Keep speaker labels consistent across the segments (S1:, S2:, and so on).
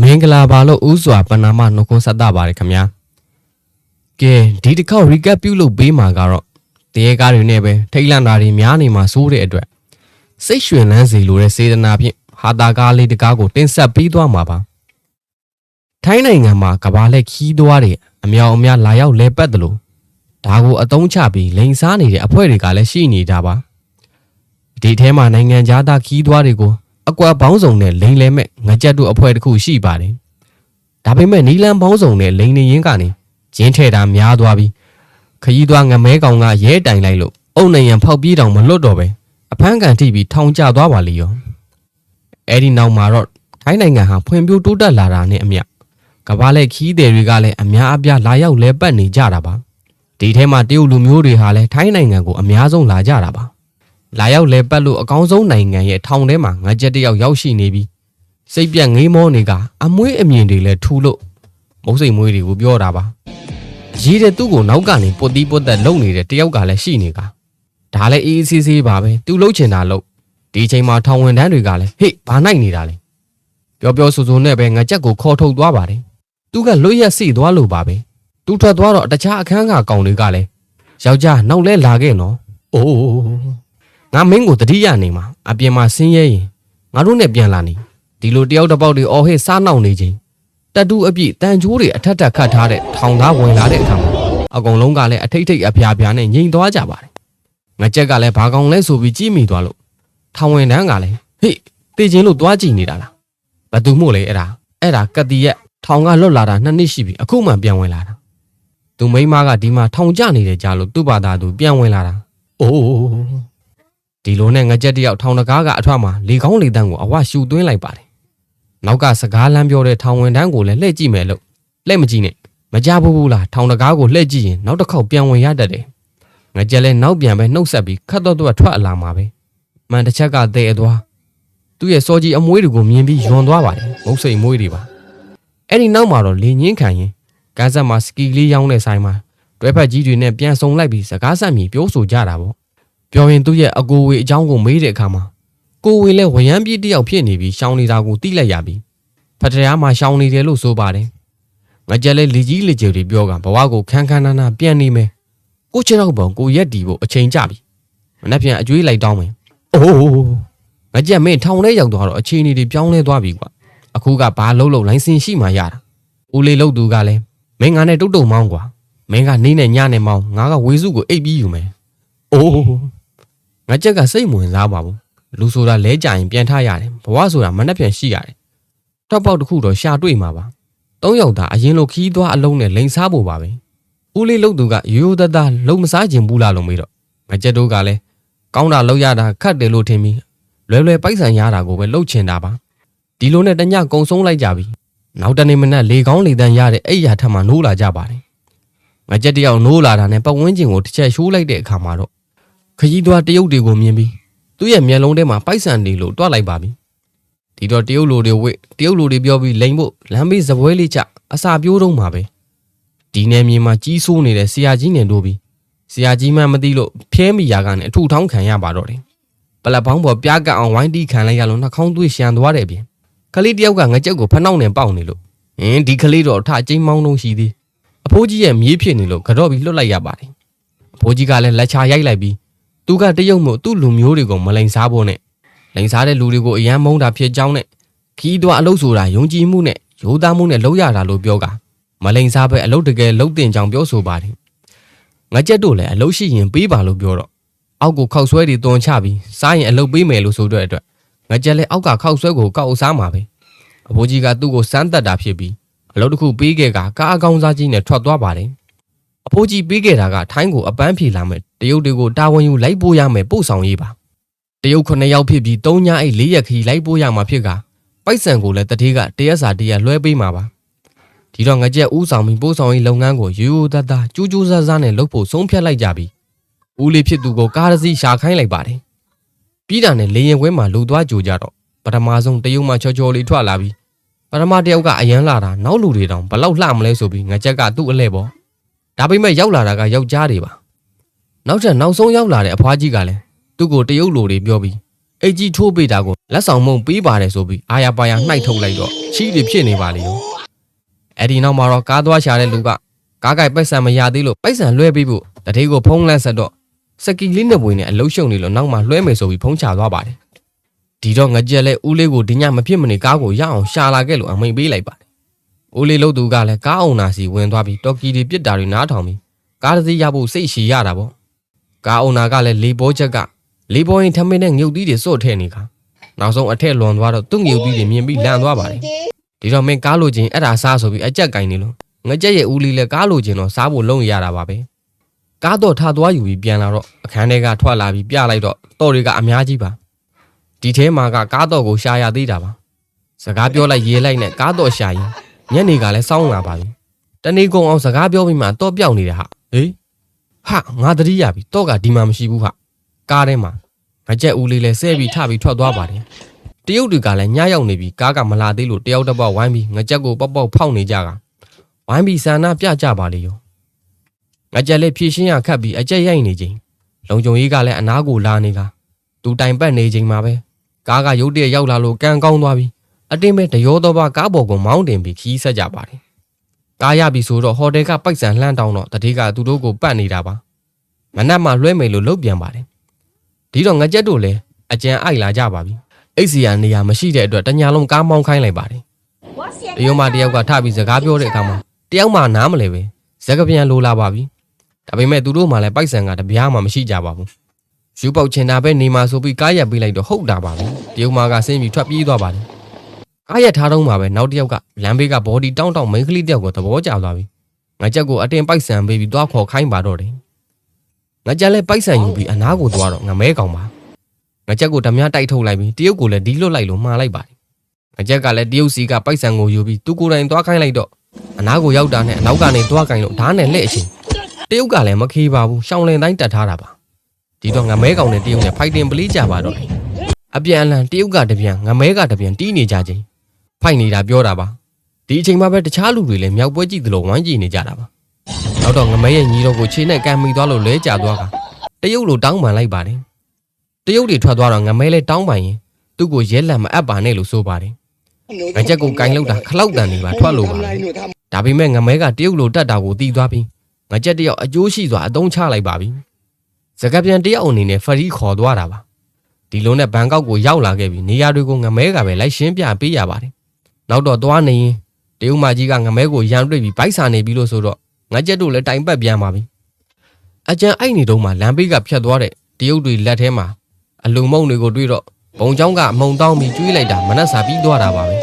S1: မင်္ဂလာပါလို့ဥစွာပဏာမနှုတ်ခွန်းဆက်တာပါတယ်ခင်ဗျာကဲဒီတစ်ခေါက် recap ပြုလုပ်ပေးမှာကတော့တရေကားတွေနဲ့ပဲထိတ်လန့်တာတွေများနေမှာစိုးတဲ့အတွက်စိတ်ရွှင်လန်းစေလိုတဲ့စေတနာဖြင့်ဟာတာကားလေးတစ်ကားကိုတင်ဆက်ပေးသွားမှာပါထိုင်းနိုင်ငံမှာကဘာလက်ခီးသွားတွေအမြောက်အများလာရောက်လဲပတ်တယ်လို့ဒါကိုအတုံးချပြီးလိန်စားနေတဲ့အဖွဲ့တွေကလည်းရှိနေတာပါဒီထဲမှာနိုင်ငံသားသားခီးသွားတွေကို အကွာပေါင်းစုံနဲ့လိန်လဲမဲ့ငကြက်တို့အဖွဲ့တစ်ခုရှိပါတယ်။ဒါပေမဲ့နီလန်ပေါင်းစုံနဲ့လိန်နေရင်းကနေဂျင်းထဲတာများသွားပြီးခရီးသွားငမဲကောင်ကရဲတိုင်လိုက်လို့အုံနေရန်ဖောက်ပြေးတောင်မလွတ်တော့ပဲအဖမ်းကန်ထိပြီးထောင်ကျသွားပါလေရော။အဲဒီနောက်မှာတော့ထိုင်းနိုင်ငံဟာဖွံ့ဖြိုးတိုးတက်လာတာနဲ့အမျှကမ္ဘာလက်ခီးသည်တွေကလည်းအများအပြားလာရောက်လဲပတ်နေကြတာပါ။ဒီထဲမှာတရုတ်လူမျိုးတွေဟာလည်းထိုင်းနိုင်ငံကိုအများဆုံးလာကြတာပါ။ လာရောက်လဲပတ်လို့အကောင်းဆုံးနိုင်ငံရဲ့ထောင်ထဲမှာငါကြက်တစ်ယောက်ရောက်ရှိနေပြီးစိတ်ပြက်ငေးမောနေကအမွှေးအမြင်တွေလည်းထူလို့မုတ်စိတ်မွေးတွေကိုပြောတာပါရေးတဲ့သူ့ကိုနောက်ကနေပုတ်တီးပုတ်သက်လုံနေတဲ့တယောက်ကလည်းရှိနေကဒါလည်းအေးအေးဆေးဆေးပါပဲသူလှုပ်ချင်တာလှုပ်ဒီချိန်မှာထောင်ဝင်တန်းတွေကလည်းဟေ့ဘာနိုင်နေတာလဲပြောပြောဆိုဆိုနဲ့ပဲငါကြက်ကိုခေါ်ထုတ်သွားပါတယ်သူကလွတ်ရက်စီသွားလို့ပါပဲသူထွက်သွားတော့တခြားအခန်းကကောင်တွေကလည်းယောက်ျားနောက်လဲလာခဲ့နော်အိုး ငါမင်းကိုတတိယနေမှာအပြင်မှာဆင်းရဲရင်ငါတို့နဲ့ပြန်လာနေဒီလိုတယောက်တစ်ပေါက်တွေအော်ဟစ်စားနှောက်နေချင်းတက်တူအပြည့်တန်ချိုးတွေအထက်ထက်ခတ်ထားတဲ့ထောင်သားဝင်လာတဲ့အခါမှာအကုန်လုံးကလည်းအထိတ်ထိတ်အဖျားဖျားနဲ့ငြိမ်သွားကြပါတယ်ငါကြက်ကလည်းဘာကောင်လဲဆိုပြီးကြည့်မိသွားလို့ထောင်ဝင်တန်းကလည်းဟေ့တေချင်းလို့သွားကြည့်နေတာလားဘသူမို့လဲအဲ့ဒါအဲ့ဒါကတိရက်ထောင်ကလွတ်လာတာနှစ်နှစ်ရှိပြီအခုမှပြန်ဝင်လာတာသူမိန်းမကဒီမှာထောင်ကျနေတယ်ကြားလို့သူ့ဘာသာသူပြန်ဝင်လာတာအိုး ဒီလိုနဲ့ငကြက်တယောက်ထောင်တကားကအထွတ်မှာလေကောင်းလေတန်းကိုအဝရှူသွင်းလိုက်ပါတယ်။နောက်ကစကားလမ်းပြောတဲ့ထောင်ဝင်တန်းကိုလည်းလှည့်ကြည့်မယ်လို့လှည့်မကြည့်နဲ့မကြဘူးဘူးလားထောင်တကားကိုလှည့်ကြည့်ရင်နောက်တစ်ခေါက်ပြန်ဝင်ရတတ်တယ်။ငကြက်လည်းနောက်ပြန်ပဲနှုတ်ဆက်ပြီးခတ်တော့တော့ထွက်အလာမှာပဲ။မှန်တစ်ချက်ကတဲ့အသွားသူ့ရဲ့စောကြီးအမွှေးတွေကိုမြင်ပြီးယွန်သွားပါတယ်မုတ်စိတ်မွှေးတွေပါ။အဲ့ဒီနောက်မှာတော့လေငင်းခံရင်ကန်းဆက်မှာစကီလေးရောင်းတဲ့ဆိုင်မှာတွဲဖက်ကြီးတွေနဲ့ပြန်ဆုံလိုက်ပြီးစကားဆက်မြည်ပြောဆိုကြတာပေါ့။ ပြောရင်သူ့ရဲ့အကိုဝေအကြောင်းကိုမေးတဲ့အခါမှာကိုဝေလည်းဝရမ်းပြေးတယောက်ဖြစ်နေပြီးရှောင်းနေတာကိုသိလိုက်ရပြီဖထရာမှာရှောင်းနေတယ်လို့ဆိုပါတယ်ငကြက်လည်းလီကြီးလေကျယ်တွေပြောကဘဝကိုခန်းခန်းနာနာပြန်နေမယ်ကိုချေတော့ပေါ့ကိုရက်တီဖို့အချိန်ကြပြီမနှက်ပြန်အကျွေးလိုက်တောင်းမယ်အိုးငကြက်မင်းထောင်ထဲရောက်သွားတော့အချိန်တွေပြောင်းလဲသွားပြီကွာအခုကဘာလုံးလုံးလိုင်းစင်ရှိမှရတာဦးလေးလို့သူကလည်းမင်းငါနဲ့တုတ်တုံမောင်းကွာမင်းကနေနဲ့ညနဲ့မောင်းငါကဝေစုကိုအိပ်ပြီးယူမယ်အိုး ငါကြက်ကစိတ်မဝင်စားပါဘူးလူဆိုတာလဲကြရင်ပြန်ထရတယ်ဘဝဆိုတာမနှက်ပြန်ရှိရတယ်တောက်ပေါက်တစ်ခုတော့ရှာတွေ့မှာပါသုံးယောက်သားအရင်လိုခီးသွားအလုံးနဲ့လိန်စားဖို့ပါပဲဦးလေးလုတ်သူကရိုးရိုးသားသားလုံမစားခြင်းဘူးလားလို့မေးတော့ငါကြက်တို့ကလည်းကောင်းတာလောက်ရတာခတ်တယ်လို့ထင်ပြီးလွယ်လွယ်ပိုက်ဆံရတာကိုပဲလှုပ်ချင်တာပါဒီလိုနဲ့တညကုံဆုံးလိုက်ကြပြီနောက်တနေ့မနက်လေကောင်းလေတန်းရတဲ့အဲ့ရထက်မှနိုးလာကြပါတယ်ငါကြက်တယောက်နိုးလာတာနဲ့ပတ်ဝန်းကျင်ကိုတစ်ချက်ရှိုးလိုက်တဲ့အခါမှာတော့ ခကြီးသွားတရုတ်တွေကိုမြင်ပြီးသူ့ရဲ့မျက်လုံးထဲမှာပိုက်ဆံနေလို့တွားလိုက်ပါပြီဒီတော့တရုတ်လိုတွေဝစ်တရုတ်လိုတွေပြောပြီးလိန်ဖို့လမ်းဘေးစပွဲလေးချအစာပြိုးတော့မှာပဲဒီနယ်မြေမှာကြီးစိုးနေတဲ့ဆရာကြီးနဲ့တို့ပြီးဆရာကြီးမှမသိလို့ဖျဲမိရာကနေအထူထောင်းခံရပါတော့တယ်ပလက်ပေါင်းပေါ်ပြားကပ်အောင်ဝိုင်းတီးခံလိုက်ရလို့နှာခေါင်းသွေးရှန်သွားတယ်ပြင်ကလေးတယောက်ကငကြက်ကိုဖနှောက်နဲ့ပေါက်နေလို့ဟင်းဒီကလေးတော့အထအကျိန်းမောင်းလုံးရှိသေးအဖိုးကြီးရဲ့မြေးဖြစ်နေလို့ကြော့ပြီးလွတ်လိုက်ရပါတယ်အဖိုးကြီးကလည်းလက်ချရိုက်လိုက်ပြီး သူကတရုတ်မို့သူ့လူမျိုးတွေကိုမလိန်စားဖို့နဲ့လိန်စားတဲ့လူတွေကိုအယမ်းမုန်းတာဖြစ်ကြောင်းနဲ့ခီးသွွားအလုပ်ဆိုတာယုံကြည်မှုနဲ့ရိုးသားမှုနဲ့လုပ်ရတာလို့ပြောကမလိန်စားပဲအလုပ်တကယ်လုပ်တင်ကြောင်ပြောဆိုပါတယ်ငါကြက်တို့လည်းအလုပ်ရှိရင်ပေးပါလို့ပြောတော့အောက်ကိုခောက်ဆွဲတွေတွန်ချပြီးစားရင်အလုပ်ပေးမယ်လို့ဆိုတဲ့အတွက်ငါကြက်လည်းအောက်ကခောက်ဆွဲကိုကောက်စားမှာပဲအဖိုးကြီးကသူ့ကိုစမ်းသက်တာဖြစ်ပြီးအလုပ်တစ်ခုပေးခဲ့ကကားအကောင်းစားကြီးနဲ့ထွက်သွားပါတယ်အဖိုးကြီးပေးခဲ့တာကထိုင်းကိုအပန်းဖြေလာမယ် တရုတ်တွေကိုတာဝန်ယူလိုက်ပို့ရမယ်ပို့ဆောင်ရေးပါတရုတ်ခုနှစ်ယောက်ဖြစ်ပြီး၃ညအိတ်၄ရက်ခီလိုက်ပို့ရမှာဖြစ်ကပိုက်ဆံကိုလည်းတတိကတရက်စာတရက်လွှဲပေးမှာပါဒီတော့ငကြက်ဥဆောင်ပြီးပို့ဆောင်ရေးလုပ်ငန်းကိုရိုးရိုးသားသားကြိုးကြိုးစားစားနဲ့လုပ်ဖို့ဆုံးဖြတ်လိုက်ကြပြီဦးလေးဖြစ်သူကိုကားတစ်စီးရှာခိုင်းလိုက်ပါတယ်ပြီးတာနဲ့လေရင်ခွဲမှာလူသွားကြိုကြတော့ပထမဆုံးတရုတ်မှချောချောလေးထွက်လာပြီးပထမတယောက်ကအရန်လာတာနောက်လူတွေတောင်ဘလောက်လှမလဲဆိုပြီးငကြက်ကသူ့အလှဲ့ပေါ့ဒါပေမဲ့ရောက်လာတာကယောက်ျားတွေပါ နောက်ထပ်နောက်ဆုံးရောက်လာတဲ့အဖွားကြီးကလည်းသူ့ကိုတရုတ်လိုတွေပြောပြီးအိတ်ကြီးထိုးပေးတာကိုလက်ဆောင်မုံပေးပါတယ်ဆိုပြီးအာရပါရနှိုက်ထုတ်လိုက်တော့ချီးတွေဖြစ်နေပါလေရောအဲ့ဒီနောက်မှာတော့ကားသွားရှာတဲ့လူကကားကြိုက်ပိုက်ဆံမရသေးလို့ပိုက်ဆံလွှဲပေးဖို့တတိကိုဖုံးလန့်ဆက်တော့စကီလေးနှစ်ပွေနဲ့အလုံးရှုံနေလို့နောက်မှလွှဲမယ်ဆိုပြီးဖုံးချသွားပါတယ်ဒီတော့ငကြက်လဲဦးလေးကိုဒီညမဖြစ်မနေကားကိုရအောင်ရှာလာခဲ့လို့အမိန်ပေးလိုက်ပါတယ်ဦးလေးလို့သူကလည်းကားအောင်နာစီဝင်သွားပြီးတော်ကီတွေပြစ်တာတွေနားထောင်ပြီးကားတစ်စီးရဖို့စိတ်ရှည်ရတာပေါ့ ကားအောင်နာကလည်းလေပေါ်ချက်ကလေပေါ်ရင်ထမင်းနဲ့ငုတ်သီးတွေစွတ်ထဲနေခါနောက်ဆုံးအထက်လွန်သွားတော့သူ့ငုတ်သီးတွေမြင်ပြီးလန့်သွားပါတယ်ဒီတော့မင်းကားလိုချင်အဲ့ဒါစားဆိုပြီးအကြက်ကင်နေလို့ငကြက်ရဲ့ဦးလေးလည်းကားလိုချင်တော့စားဖို့လုံးရတာပါပဲကားတော့ထားသွားယူပြီးပြန်လာတော့အခန်းထဲကထွက်လာပြီးပြလိုက်တော့တော်တွေကအများကြီးပါဒီထဲမှာကကားတော့ကိုရှာရသေးတာပါစကားပြောလိုက်ရေးလိုက်နဲ့ကားတော့ရှာရင်ညနေကလည်းစောင်းလာပါပြီတနေ့ကုန်အောင်စကားပြောပြီးမှတော့ပြောက်နေတာဟာဟေး ဟာငါတတိရပြီတော့ကဒီမှာမရှိဘူးဟာကားထဲမှာငကြက်ဦးလေးလည်းဆဲပြီးထပြီးထွက်သွားပါတယ်တရုတ်တွေကလည်းညရောက်နေပြီကားကမလာသေးလို့တယောက်တစ်ပေါက်ဝိုင်းပြီးငကြက်ကိုပေါက်ပေါက်ဖောက်နေကြကဝိုင်းပြီးဆန္ဒပြကြပါလေရောငကြက်လည်းဖြည့်ရှင်းရခတ်ပြီးအကြက်ရိုက်နေချိန်လုံကြုံကြီးကလည်းအနားကိုလာနေကသူတိုင်ပတ်နေချိန်မှာပဲကားကရုတ်တရက်ရောက်လာလို့ကန်ကောင်းသွားပြီးအတင်းပဲတရောတော့ပါကားပေါ်ကိုမောင်းတင်ပြီးခီးဆက်ကြပါတယ် ကားရပြီဆိုတော့ဟိုတယ်ကပိုက်ဆံလှမ်းတောင်းတော့တတိကသူတို့ကိုပတ်နေတာပါမနက်မှလွှဲမယ်လို့လုပ်ပြန်ပါတယ်ဒီတော့ငကြက်တို့လည်းအကြံအိုက်လာကြပါပြီအိတ်စီယာနေရာမရှိတဲ့အတွက်တညာလုံးကားမောင်းခိုင်းလိုက်ပါတယ်။တရုံမတယောက်ကထပြီးစကားပြောတဲ့အခါမှာတယောက်မှနားမလဲပဲဇက်ကပြန်လိုလာပါပြီ။ဒါပေမဲ့သူတို့မှလည်းပိုက်ဆံကတပြားမှမရှိကြပါဘူး။ယူပေါက်ချင်တာပဲနေမှာဆိုပြီးကားရက်ပေးလိုက်တော့ဟုတ်တာပါပဲ။တရုံမကဆင်းပြီးထွက်ပြေးသွားပါတယ်။ ကားရက်ထားတော့မှပဲနောက်တစ်ယောက်ကလမ်းဘေးကဘော်ဒီတောင်းတောင်းမိန်းကလေးတယောက်ကိုသဘောကျသွားပြီ။ငါချက်ကိုအတင်းပိုက်ဆံပေးပြီးသွားခေါ်ခိုင်းပါတော့တယ်။ငါချက်လည်းပိုက်ဆံယူပြီးအနားကိုသွားတော့ငမဲကောင်ပါ။ငကြက်ကိုဓမြတိုက်ထုတ်လိုက်ပြီးတရုတ်ကိုလည်းဒီလွတ်လိုက်လို့မှားလိုက်ပါတယ်။ငကြက်ကလည်းတရုတ်စီကပိုက်ဆံကိုယူပြီးသူကိုယ်တိုင်သွားခိုင်းလိုက်တော့အနားကိုရောက်တာနဲ့အနောက်ကနေသွားခိုင်းလို့ဓာတ်နဲ့လက်အချင်းတရုတ်ကလည်းမခေးပါဘူးရှောင်းလင်တိုင်းတတ်ထားတာပါ။ဒီတော့ငမဲကောင်နဲ့တရုတ်နဲ့ဖိုက်တင်ပလေးကြပါတော့တယ်။အပြန်အလှန်တရုတ်ကတပြန်ငမဲကတပြန်တီးနေကြချင်း ဖိုက်နေတာပြောတာပါ။ဒီအချိန်မှာပဲတခြားလူတွေလည်းမြောက်ပွဲကြည့်သလိုဝိုင်းကြည့်နေကြတာပါ။နောက်တော့ငမဲရဲ့ညီတော်ကိုခြေနဲ့ကန်မိသွားလို့လဲကျသွားကတရုတ်လိုတောင်းပန်လိုက်ပါတယ်။တရုတ်တွေထွက်သွားတော့ငမဲလဲတောင်းပန်ရင်သူ့ကိုရဲလက်မအပ်ပါနဲ့လို့ဆိုပါတယ်။ငကြက်ကိုကင်လောက်တာခလောက်တန်နေပါထွက်လို့ပါပဲ။ဒါပေမဲ့ငမဲကတရုတ်လိုတက်တာကိုတီးသွားပြီးငကြက်တယောက်အကျိုးရှိစွာအသုံးချလိုက်ပါပြီ။စကပြန်တယောက်အနေနဲ့ဖရီခေါ်သွားတာပါ။ဒီလိုနဲ့ဘန်ကောက်ကိုရောက်လာခဲ့ပြီးနေရာတွေကိုငမဲကပဲလိုက်ရှင်းပြပေးရပါတယ်။ နောက်တော့သွားနေရင်တရုတ်မကြီးကငမဲကိုရန်တွေ့ပြီးဗိုက်စာနေပြီလို့ဆိုတော့ငကြက်တို့လည်းတိုင်ပတ်ပြန်ပါပြီ။အကြံအိုက်နေတော့မှလမ်းဘေးကဖြတ်သွားတဲ့တရုတ်တွေလက်ထဲမှာအလုံမုံတွေကိုတွေ့တော့ဘုံချောင်းကအမုံတောင်းပြီးကျွေးလိုက်တာမနှက်စာပြီးသွားတာပါပဲ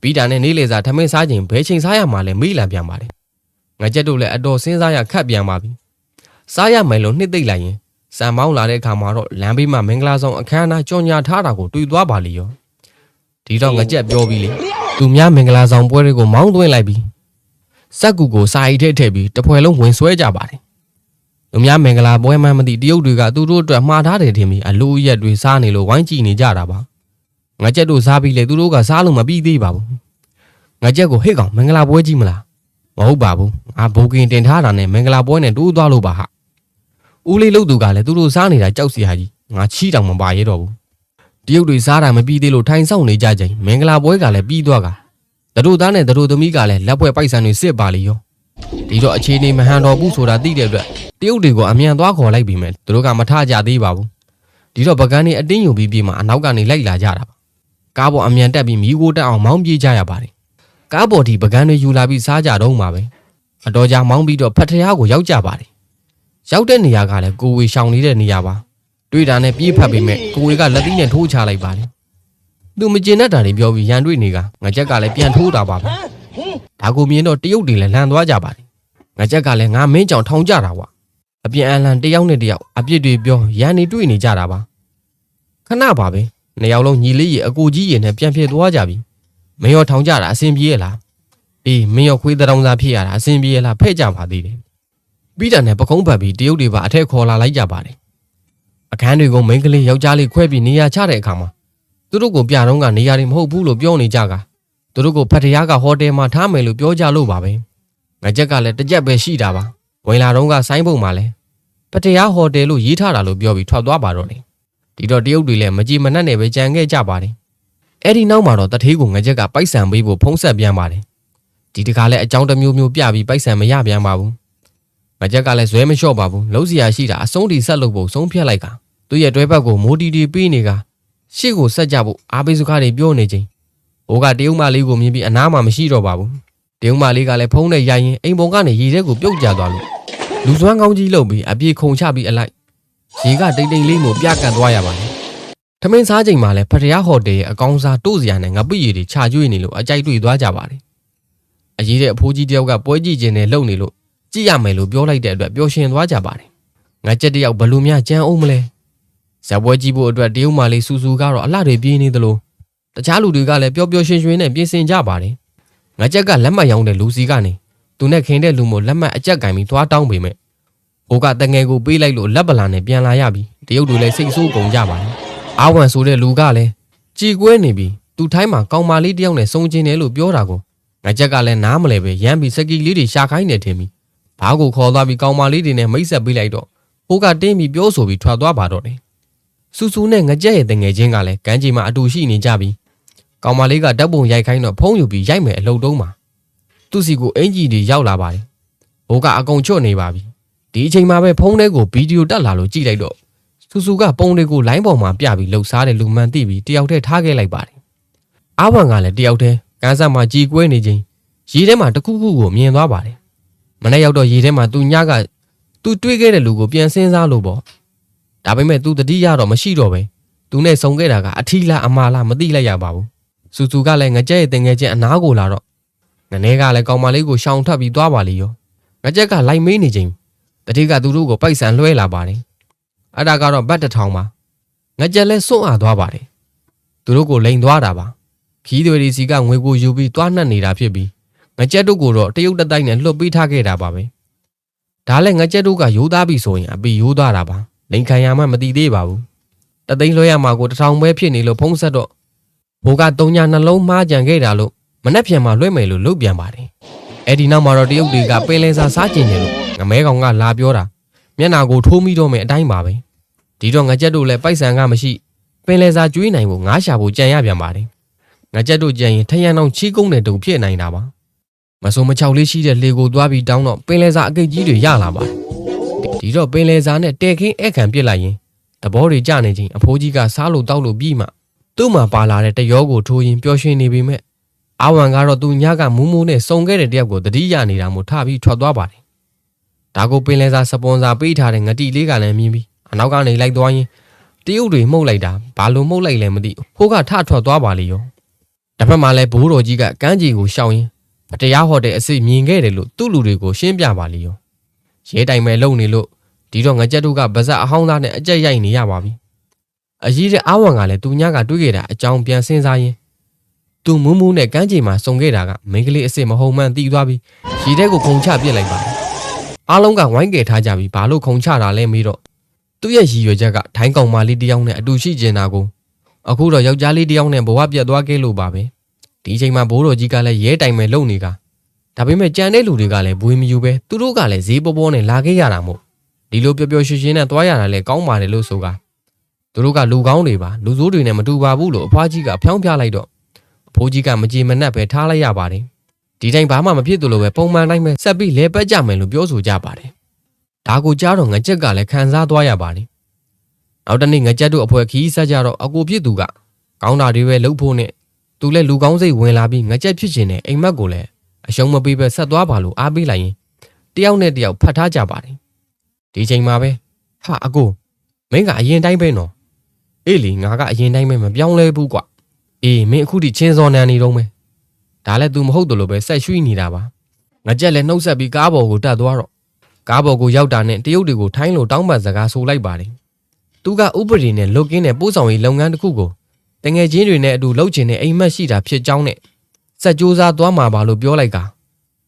S1: ပြီးတာနဲ့နေလေစာထမင်းစားခြင်းဘယ်ချိန်စားရမှာလဲမေးလာပြန်ပါတယ်ငကြက်တို့လည်းအတော်စဉ်းစားရခတ်ပြန်ပါပြီစားရမယ်လို့နှစ်သိမ့်လိုက်ရင်စံမောင်းလာတဲ့အခါမှာတော့လမ်းဘေးမှာမင်္ဂလာဆောင်အခမ်းအနားကြော်ညာထားတာကိုတွေ့သွားပါလေရော ဒီတော့ငကြက်ပြောပြီးလေသူများမင်္ဂလာဆောင်ပွဲတွေကိုမောင်းသွင်းလိုက်ပြီးစက်ကူကိုစာအိတ်ထဲထည့်ပြီးတစ်ဖွဲလုံးဝင်ဆွဲကြပါတယ်လူများမင်္ဂလာပွဲမှန်းမသိတရုတ်တွေကသူတို့အတွက်မှားထားတယ်ထင်ပြီးအလိုအရက်တွေစားနေလို့ဝိုင်းကြည့်နေကြတာပါငကြက်တို့စားပြီးလေသူတို့ကစားလို့မပြီးသေးပါဘူးငကြက်ကိုဟိတ်ကောင်မင်္ဂလာပွဲကြီးမလားမဟုတ်ပါဘူးငါဘိုကင်တင်ထားတာနဲ့မင်္ဂလာပွဲနဲ့တိုးသွားလို့ပါဟာဦးလေးလို့သူကလည်းသူတို့စားနေတာကြောက်စရာကြီးငါချီးတောင်မပါရတော့ဘူးတ ရုတ်တွေစားတာမပြီးသေးလို့ထိုင်ဆောင်နေကြချိန်မင်္ဂလာပွဲကလည်းပြီးသွားကတတို့သားနဲ့တတို့သမီးကလည်းလက်ပွဲပိုက်ဆံတွေစစ်ပါလေရောဒီတော့အခြေအနေမဟန်တော်ဘူးဆိုတာသိတဲ့အတွက်တရုတ်တွေကိုအမြန်သွားခေါ်လိုက်ပြီမဲ့သူတို့ကမထကြသေးပါဘူးဒီတော့ပကန်းနေအတင်းယူပြီးပြေးမှအနောက်ကနေလိုက်လာကြတာပါကားပေါ်အမြန်တက်ပြီးမိကိုတက်အောင်မောင်းပြေးကြရပါတယ်ကားပေါ်ဒီပကန်းတွေယူလာပြီးစားကြတော့မှာပဲအတော်ကြာမောင်းပြီးတော့ဖတ်ထရားကိုရောက်ကြပါတယ်ရောက်တဲ့နေရာကလည်းကိုဝေရှောင်နေတဲ့နေရာပါ တွေ့တာနဲ့ပြေးဖတ်ပြီးမဲ့ကိုဝေကလက်သီးနဲ့ထိုးချလိုက်ပါတယ်သူမကျင်တတ်တာတွေပြောပြီးရန်တွေ့နေကငကြက်ကလည်းပြန်ထိုးတာပါပဲဒါကိုမြင်တော့တရုတ်တွေလည်းလန်သွားကြပါတယ်ငါချက်ကလည်းငါမင်းကြောင်ထောင်ကြတာကွာအပြင်အလန်တယောက်နဲ့တယောက်အပြစ်တွေပြောရန်နေတွေ့နေကြတာပါခဏပါပဲနှစ်ယောက်လုံးညီလေးရေအကိုကြီးရေနဲ့ပြန်ဖြစ်သွားကြပြီမင်းရောထောင်ကြတာအဆင်ပြေရလားအေးမင်းရောခွေးတောင်စားဖြစ်ရတာအဆင်ပြေရလားဖဲ့ကြပါသေးတယ်ပြီးတာနဲ့ပကုံးပတ်ပြီးတရုတ်တွေပါအထက်ခေါ်လာလိုက်ကြပါတယ် အခန်းတွေကိုမိန်းကလေးယောက်ျားလေးခွဲပြီးနေရာချတဲ့အခါမှာသူတို့ကိုပြတော့ကနေရာတွေမဟုတ်ဘူးလို့ပြောနေကြကသူတို့ကိုဖတ်တရားကဟိုတယ်မှာထားမယ်လို့ပြောကြလို့ပါပဲငကြက်ကလည်းတစ်ကြက်ပဲရှိတာပါဝင်လာတော့ကဆိုင်းပုံမှာလဲပတရားဟိုတယ်လို့ရေးထားတာလို့ပြောပြီးထွက်သွားပါတော့တယ်ဒီဒီတော့တရုတ်တွေလည်းမကြည်မနှက်နဲ့ပဲကြံခဲ့ကြပါတယ်အဲ့ဒီနောက်မှာတော့တထေးကိုငကြက်ကပိုက်ဆံပေးဖို့ဖုံးဆက်ပြန်ပါတယ်ဒီတခါလည်းအကြောင်းတစ်မျိုးမျိုးပြပြီးပိုက်ဆံမရပြန်ပါဘူး ငကြက်ကလည်းဇွဲမလျှော့ပါဘူးလုံးစရာရှိတာအဆုံးထိဆက်လုပ်ဖို့ဆုံးဖြတ်လိုက်ကသူ့ရဲ့တွဲဘက်ကိုမိုးတီတီပေးနေကရှေ့ကိုဆက်ကြဖို့အားပေးစကားတွေပြောနေချိန်ဟိုကတရုတ်မလေးကိုမြင်ပြီးအနားမှာမရှိတော့ပါဘူးတရုတ်မလေးကလည်းဖုံးနဲ့ရိုက်ရင်အိမ်ပုံကနေရေထဲကိုပြုတ်ကျသွားလို့လူစွမ်းကောင်းကြီးလုပ်ပြီးအပြေခုံချပြီးအလိုက်ရေကတိတ်တိတ်လေးကိုပြကန်သွားရပါတယ်။ထမင်းစားချိန်မှာလည်းဖတရားဟိုတယ်ရဲ့အကောင်စားတို့စရာနဲ့ငပိရည်တွေခြာကျွေးနေလို့အကြိုက်တွေ့သွားကြပါတယ်။အရေးတဲ့အဖိုးကြီးတယောက်ကပွဲကြည့်ခြင်းနဲ့လုံနေလို့ ကြည့်ရမယ်လို့ပြောလိုက်တဲ့အတွက်ပျော်ရွှင်သွားကြပါတယ်။ငါကြက်တယောက်ဘလူများကြမ်းအောင်မလဲ။ဇပွဲကြည့်ဖို့အတွက်တရုတ်မာလေးစူစူကတော့အလှတွေပြေးနေသလိုတခြားလူတွေကလည်းပျော်ပျော်ရွှင်ရွှင်နဲ့ပြင်ဆင်ကြပါတယ်။ငါကြက်ကလက်မှတ်ရောင်းတဲ့လူစီကနေသူနဲ့ခင်တဲ့လူမို့လက်မှတ်အကြက်ကင်ပြီးသွားတောင်းပေမဲ့ဟိုကတငယ်ကိုပေးလိုက်လို့လက်ပလာနဲ့ပြန်လာရပြီတရုတ်တို့လည်းစိတ်ဆိုးကုန်ကြပါတယ်အာဝန်ဆိုတဲ့လူကလည်းကြည်ကွဲနေပြီသူထိုင်းမှာကောင်မလေးတယောက်နဲ့စုံကျင်တယ်လို့ပြောတာကိုငါချက်ကလည်းနားမလဲပဲရမ်းပြီးစကီလေးတွေရှာခိုင်းနေတယ်ထင်ပြီး ဘားကိုခေါ်သွားပြီးကောင်မလေးတွေနဲ့မိတ်ဆက်ပေးလိုက်တော့ဟိုကတင်းပြီးပြောဆိုပြီးထွက်သွားပါတော့တယ်စူစူနဲ့ငကြက်ရဲ့တငယ်ချင်းကလည်းကမ်းခြေမှာအတူရှိနေကြပြီကောင်မလေးကဓာတ်ပုံရိုက်ခိုင်းတော့ဖုံးယူပြီးရိုက်မယ်အလုပ်တုံးမှာသူ့စီကိုအင်ကြီးတွေရောက်လာပါတယ်ဟိုကအကုန်ချွတ်နေပါပြီဒီအချိန်မှာပဲဖုန်းထဲကိုဗီဒီယိုတက်လာလို့ကြည့်လိုက်တော့စူစူကပုံတွေကိုလိုင်းပေါ်မှာပြပြီးလှုပ်ရှားတဲ့လူမှန်သိပြီးတယောက်တည်းထားခဲ့လိုက်ပါတယ်။အာဝန်ကလည်းတယောက်တည်းကန်းဆက်မှာကြီးကွဲနေခြင်းရေထဲမှာတစ်ခုခုကိုမြင်သွားပါတယ်။ မနေ့ရောက်တော့ရေထဲမှာသူညကသူတွေးခဲ့တဲ့လူကိုပြန်စဉ်းစားလို့ပေါ့။ဒါပေမဲ့သူတတိယတော့မရှိတော့ပဲ။သူနဲ့ဆုံခဲ့တာကအထီးလားအမားလားမသိလိုက်ရပါဘူး။စူစူကလည်းငကြက်ရဲ့တင်ငယ်ချင်းအနားကိုလာတော့ငနေကလည်းကောင်မလေးကိုရှောင်ထွက်ပြီးသွားပါလေရော။ငကြက်ကလိုက်မေးနေခြင်းတတိကသူတို့ကိုပိုက်ဆံလွှဲလာပါတယ်။အဲ့ဒါကတော့ဘတ်တစ်ထောင်ပါ။ငကြက်လဲစွန့်အားသွားပါတယ်။သူတို့ကိုလိန်သွားတာပါ။ခီးသွေးဒီစီကငွေကိုယူပြီးသွားနှက်နေတာဖြစ်ပြီး ငကြက်တို့ကိုတော့တရုတ်တတိုက်နဲ့လွတ်ပေးထားခဲ့တာပါပဲ။ဒါလည်းငကြက်တို့ကရိုးသားပြီဆိုရင်အပီရိုးသားတာပါ။လိန်ခံရမှမသိသေးပါဘူး။တသိန်းလွှဲရမှာကိုတစ်ထောင်ပဲဖြစ်နေလို့ဖုံးဆက်တော့ဘိုးကတုံညာနှလုံးမှားကြံခဲ့တာလို့မနှက်ပြန်မှလွှဲမယ်လို့လုပ်ပြန်ပါတယ်။အဲ့ဒီနောက်မှာတော့တရုတ်တွေကပင်လယ်စာစားကျင်တယ်လို့ငမဲကောင်ကလာပြောတာမျက်နာကိုထိုးမိတော့မယ်အတိုင်းပါပဲဒီတော့ငကြက်တို့လည်းပိုက်ဆံကမရှိပင်လယ်စာကျွေးနိုင်ဖို့ငားရှာဖို့ကြံရပြန်ပါတယ်ငကြက်တို့ကြံရင်ထရန်အောင်ချီးကုန်းတဲ့တုံဖြစ်နိုင်တာပါ မစုံမချောက်လေးရှိတဲ့လေကိုသွားပြီးတောင်းတော့ပင်လယ်စာအကိတ်ကြီးတွေရလာပါတယ်ဒီတော့ပင်လယ်စာနဲ့တဲခင်းအခန့်ပြစ်လိုက်ရင်သဘောတွေကျနေချင်းအဖိုးကြီးကစားလို့တောက်လို့ပြီးမှသူ့မှာပါလာတဲ့တရောကိုထိုးရင်ပျော်ရွှင်နေပေမဲ့အာဝန်ကတော့သူညကမူးမူးနဲ့စုံခဲ့တဲ့တယောက်ကိုတတိယနေတာမို့ထပြီးထွက်သွားပါတယ်ဒါကိုပင်လဲစာစပွန်ဆာပေးထားတဲ့ငတိလေးကလည်းမြင်ပြီးအနောက်ကနေလိုက်သွားရင်တရုတ်တွေမှုတ်လိုက်တာဘာလို့မှုတ်လိုက်လဲမသိဟိုကထထွက်သွားပါလေရောတစ်ဖက်မှာလည်းဘိုးတော်ကြီးကကမ်းကြီးကိုရှောင်ရင် အတရားဟောတဲ့အစ်စ်မြင်ခဲ့တယ်လို့သူ့လူတွေကိုရှင်းပြပါလေရောရဲတိုင်မဲ့လုံနေလို့ဒီတော့ငကြက်တို့ကဗဇက်အဟောင်းသားနဲ့အကြက်ရိုက်နေရပါပြီအကြီးတဲ့အာဝန်ကလည်းသူညကတွေးခဲ့တာအကြောင်းပြန်စဉ်းစားရင်သူမူးမူးနဲ့ကမ်းခြေမှာစုံခဲ့တာကမိန်းကလေးအစ်စ်မဟုတ်မှန်တီးသွားပြီးရေထဲကိုခုန်ချပစ်လိုက်ပါတယ်အားလုံးကဝိုင်းကယ်ထားကြပြီးဘာလို့ခုံချတာလဲမေးတော့သူ့ရဲ့ရည်ရွယ်ချက်ကထိုင်းကောင်မလေးတယောက်နဲ့အတူရှိကျင်တာကိုအခုတော့ယောက်ျားလေးတယောက်နဲ့ဘဝပြတ်သွားခဲ့လို့ပါပဲ ဒီချိန်မှာဘိုးတော်ကြီးကလည်းရဲတိုင်မဲ့လုံနေကဒါပေမဲ့ကြံတဲ့လူတွေကလည်းဘွေမယူပဲသူတို့ကလည်းဈေးပေါ်ပေါ်နဲ့လာခဲ့ရတာမို့ဒီလိုပျော်ပျော်ရွှင်ရွှင်နဲ့သွားရတာလည်းကောင်းပါတယ်လို့ဆိုကသူတို့ကလူကောင်းတွေပါလူဆိုးတွေနဲ့မတူပါဘူးလို့အဖွားကြီးကဖျောင်းပြလိုက်တော့အဖိုးကြီးကမကြည်မနှက်ပဲထားလိုက်ရပါတယ်ဒီတိုင်းဘာမှမဖြစ်သလိုပဲပုံမှန်တိုင်းပဲဆက်ပြီးလဲပတ်ကြမယ်လို့ပြောဆိုကြပါတယ်ဒါကိုကြားတော့ငကြက်ကလည်းခံစားသွားရပါတယ်နောက်တနေ့ငကြက်တို့အဖွဲခီးဆက်ကြတော့အကိုဖြစ်သူကကောင်းတာတွေပဲလှုပ်ဖို့နဲ့ သူလည်းလူကောင်းစိတ်ဝင်လာပြီးငကြက်ဖြစ်ခြင်းနဲ့အိမ်မက်ကိုလည်းအရှုံးမပေးပဲဆက်သွားပါလို့အားပေးလိုက်ရင်တယောက်နဲ့တယောက်ဖတ်ထားကြပါတယ်ဒီချိန်မှာပဲဟာအကိုမင်းကအရင်တိုင်းပဲနော်အေးလေငါကအရင်တိုင်းပဲမပြောင်းလဲဘူးကွာအေးမင်းအခုထိချင်းစော်နန်းနေတော့မယ်ဒါလည်း तू မဟုတ်တယ်လို့ပဲဆက်ရွှီနေတာပါငကြက်လည်းနှုတ်ဆက်ပြီးကားပေါ်ကိုတက်သွားတော့ကားပေါ်ကိုရောက်တာနဲ့တရုတ်တွေကိုထိုင်းလိုတောင်းပန်စကားဆိုလိုက်ပါတယ်သူကဥပဒေနဲ့လုတ်ကင်းတဲ့ပို့ဆောင်ရေးလုပ်ငန်းတစ်ခုကို တငယ်ချင်းတွေနဲ့အတူလုပ်ချင်တဲ့အိမ်မက်ရှိတာဖြစ်ကြောင်းနဲ့စက်ကြိုးစားသွားမှာပါလို့ပြောလိုက်က